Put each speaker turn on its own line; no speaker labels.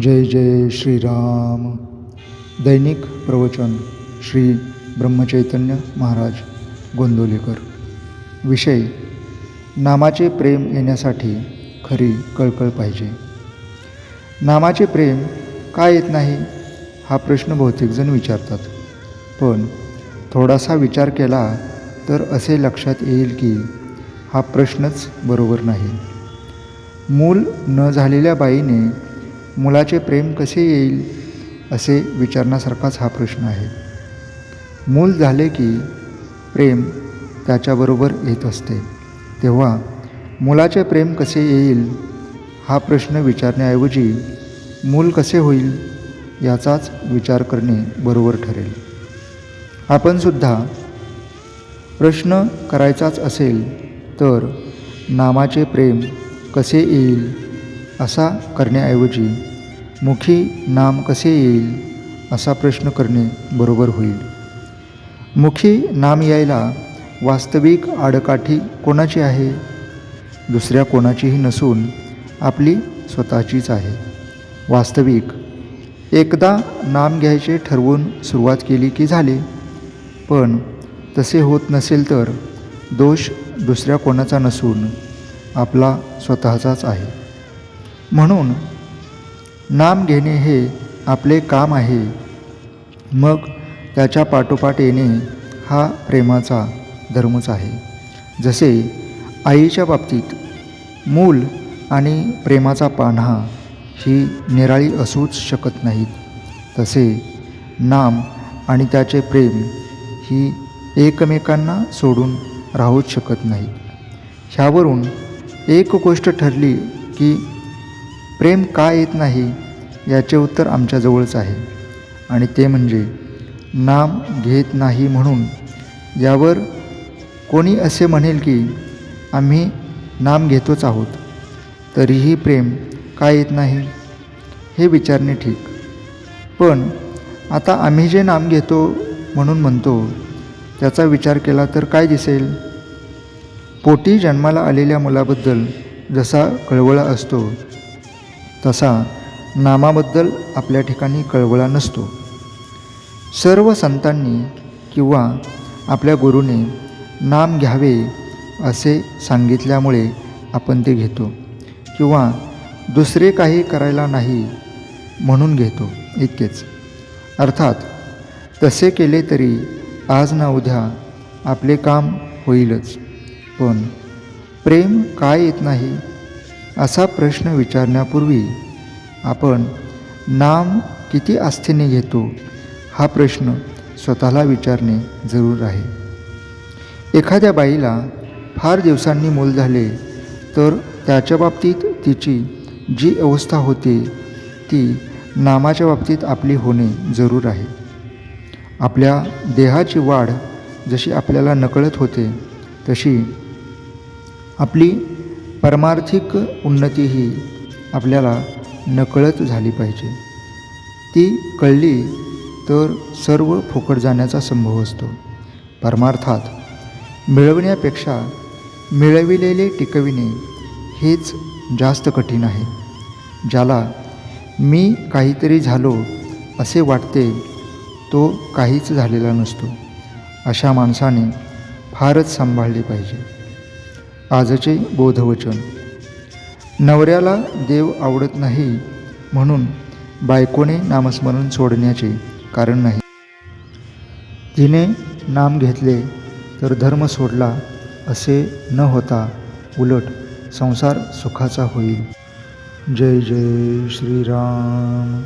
जय जय श्रीराम. दैनिक प्रवचन श्री ब्रह्मचैतन्य महाराज गोंदोलेकर. विषय नामाचे प्रेम येण्यासाठी खरी कळकळ पाहिजे. नामाचे प्रेम का येत नाही? हा प्रश्न बहुतेकजण विचारतात. पण थोडासा विचार केला तर असे लक्षात येईल की हा प्रश्नच बरोबर नाही. मूल न झालेल्या बाईने मुलाचे प्रेम कसे येईल असे विचारण्यासारखाच हा प्रश्न आहे. मूल झाले की प्रेम त्याच्याबरोबर येत असते. तेव्हा मुलाचे प्रेम कसे येईल हा प्रश्न विचारण्याऐवजी मूल कसे होईल याचाच विचार करणे बरोबर ठरेल. आपणसुद्धा प्रश्न करायचाच असेल तर नामाचे प्रेम कसे येईल असा करण्याऐवजी मुखी नाम कसे येईल असा प्रश्न करणे बरोबर होईल. मुखी नाम यायला वास्तविक आडकाठी कोणाची आहे? दुसऱ्या कोणाचीही नसून आपली स्वतःचीच आहे. वास्तविक. एकदा नाम घ्यायचे ठरवून सुरुवात केली की झाले. पण तसे होत नसेल तर दोष दुसऱ्या कोणाचा नसून आपला स्वतःचाच आहे. म्हणून नाम घेणे हे आपले काम आहे. मग त्याच्या पाठोपाठ येणे हा प्रेमाचा धर्मच आहे. जसे आईच्या बाबतीत मूल आणि प्रेमाचा पान्हा ही निराळी असूच शकत नाहीत. तसे नाम आणि त्याचे प्रेम ही एकमेकांना सोडून राहूच शकत नाही ह्यावरून एक गोष्ट ठरली की प्रेम का येत नाही याचे उत्तर आमच्याजवळच आहे. आणि ते म्हणजे नाम घेत नाही म्हणून यावर कोणी असे म्हणेल की आम्ही नाम घेतोच आहोत तरीही प्रेम का येत नाही? हे विचारणे ठीक. पण आता आम्ही जे नाम घेतो म्हणून म्हणतो त्याचा विचार केला तर काय दिसेल? पोटी जन्माला आलेल्या मुलाबद्दल जसा कळवळा असतो तसा नामाबद्दल आपल्या ठिकाणी कळवळा नसतो. सर्व संतांनी किंवा आपल्या गुरुने नाम घ्यावे असे सांगितल्यामुळे आपण ते घेतो किंवा दुसरे काही करायला नाही म्हणून घेतो इतकेच. अर्थात तसे केले तरी आज ना उद्या आपले काम होईलच. पण प्रेम काय येत नाही असा प्रश्न विचारण्यापूर्वी आपण नाम किती आस्थेने घेतो हा प्रश्न स्वतःला विचारणे जरूर आहे. एखाद्या बाईला फार दिवसांनी मूल झाले तर त्याच्या बाबतीत तिची जी अवस्था होते ती नामाच्या बाबतीत आपली होणे जरूर आहे. आपल्या देहाची वाढ जशी आपल्याला नकळत होते तशी आपली परमार्थिक उन्नतीही आपल्याला नकळत झाली पाहिजे. ती कळली तर सर्व फुकट जाण्याचा संभव असतो. परमार्थात मिळवण्यापेक्षा मिळविलेले टिकविणे हेच जास्त कठीण आहे. ज्याला मी काहीतरी झालो असे वाटते तो काहीच झालेला नसतो. अशा माणसाने फारच सांभाळले पाहिजे. आजचे बोधवचन. नवऱ्याला देव आवडत नाही म्हणून बायकोने नामस्मरण सोडण्याचे कारण नाही. तिने नाम घेतले तर धर्म सोडला असे न होता उलट संसार सुखाचा होईल. जय जय श्रीराम.